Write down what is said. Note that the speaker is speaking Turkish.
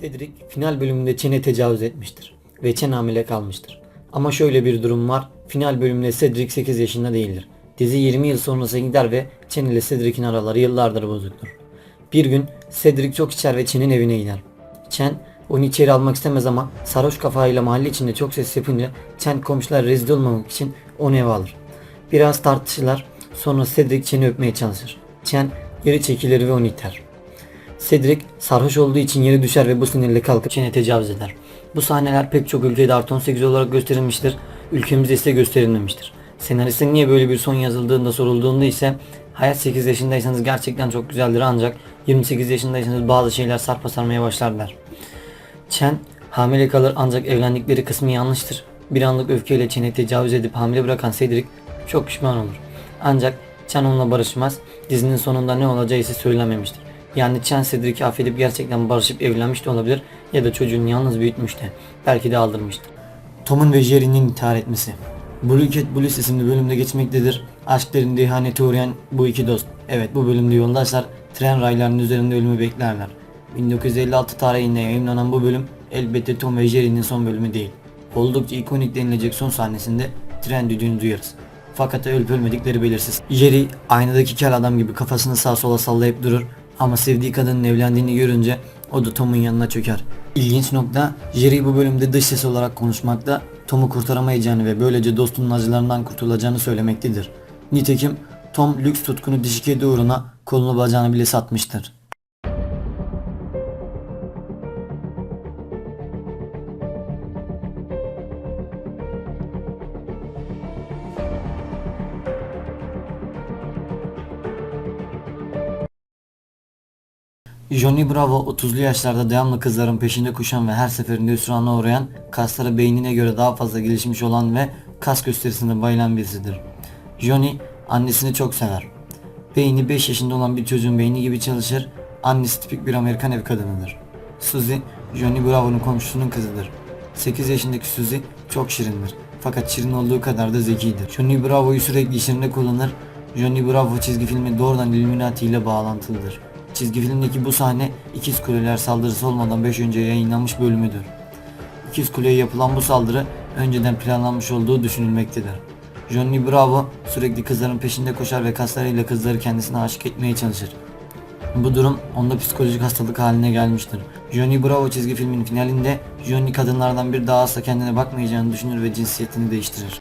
Cedric final bölümünde Chen'e tecavüz etmiştir ve Chen hamile kalmıştır. Ama şöyle bir durum var. Final bölümünde Cedric 8 yaşında değildir. Dizi 20 yıl sonrasına gider ve Chen ile Cedric'in araları yıllardır bozuktur. Bir gün Cedric çok içer ve Chen'in evine gider. Chen onu içeri almak istemez ama sarhoş kafayla mahalle içinde çok ses yapınca Chen komşular rezil olmamak için onu eve alır. Biraz tartışırlar sonra Cedric Chen'i öpmeye çalışır. Chen geri çekilir ve onu iter. Cedric sarhoş olduğu için yere düşer ve bu sinirle kalkıp Chen'e tecavüz eder. Bu sahneler pek çok ülkede artı 18 olarak gösterilmiştir. Ülkemizde ise gösterilmemiştir. Senariste niye böyle bir son yazıldığında sorulduğunda ise hayat 8 yaşındaysanız gerçekten çok güzeldir ancak 28 yaşındaysanız bazı şeyler sarpa sarmaya başlarlar. Chen hamile kalır ancak evlendikleri kısmı yanlıştır. Bir anlık öfkeyle Chen'e tecavüz edip hamile bırakan Cedric çok pişman olur. Ancak Chen onunla barışmaz. Dizinin sonunda ne olacağı ise söylememiştir. Yani Chen Cedric'i affedip gerçekten barışıp evlenmiş de olabilir ya da çocuğunu yalnız büyütmüş de belki de aldırmıştır. Tom'un ve Jerry'nin intihar etmesi. Blue Cat Blues isimli bölümde geçmektedir. Aşklarında ihanete uğrayan bu iki dost. Evet bu bölümde yoldaşlar tren raylarının üzerinde ölümü beklerler. 1956 tarihinde yayınlanan bu bölüm elbette Tom ve Jerry'nin son bölümü değil. Oldukça ikonik denilecek son sahnesinde tren düdüğünü duyarız. Fakat ölüp ölmedikleri belirsiz. Jerry aynadaki kel adam gibi kafasını sağa sola sallayıp durur ama sevdiği kadının evlendiğini görünce o da Tom'un yanına çöker. İlginç nokta Jerry bu bölümde dış ses olarak konuşmakta Tom'u kurtaramayacağını ve böylece dostunun acılarından kurtulacağını söylemektedir. Nitekim Tom lüks tutkunu dişi kedi uğruna kolunu bacağını bile satmıştır. Johnny Bravo 30'lu yaşlarda devamlı kızların peşinde koşan ve her seferinde hüsrana uğrayan, kasları beynine göre daha fazla gelişmiş olan ve kas gösterisine bayılan birisidir. Johnny annesini çok sever. Beyni 5 yaşında olan bir çocuğun beyni gibi çalışır, annesi tipik bir Amerikan ev kadınıdır. Suzy, Johnny Bravo'nun komşusunun kızıdır. 8 yaşındaki Suzy çok şirindir. Fakat şirin olduğu kadar da zekidir. Johnny Bravo'yu sürekli işlerinde kullanır. Johnny Bravo çizgi filmi doğrudan Illuminati ile bağlantılıdır. Çizgi filmdeki bu sahne İkiz Kuleler saldırısı olmadan 5 önce yayınlanmış bölümüdür. İkiz Kule'ye yapılan bu saldırı önceden planlanmış olduğu düşünülmektedir. Johnny Bravo sürekli kızların peşinde koşar ve kaslarıyla kızları kendisine aşık etmeye çalışır. Bu durum onda psikolojik hastalık haline gelmiştir. Johnny Bravo çizgi filmin finalinde Johnny kadınlardan bir daha asla kendine bakmayacağını düşünür ve cinsiyetini değiştirir.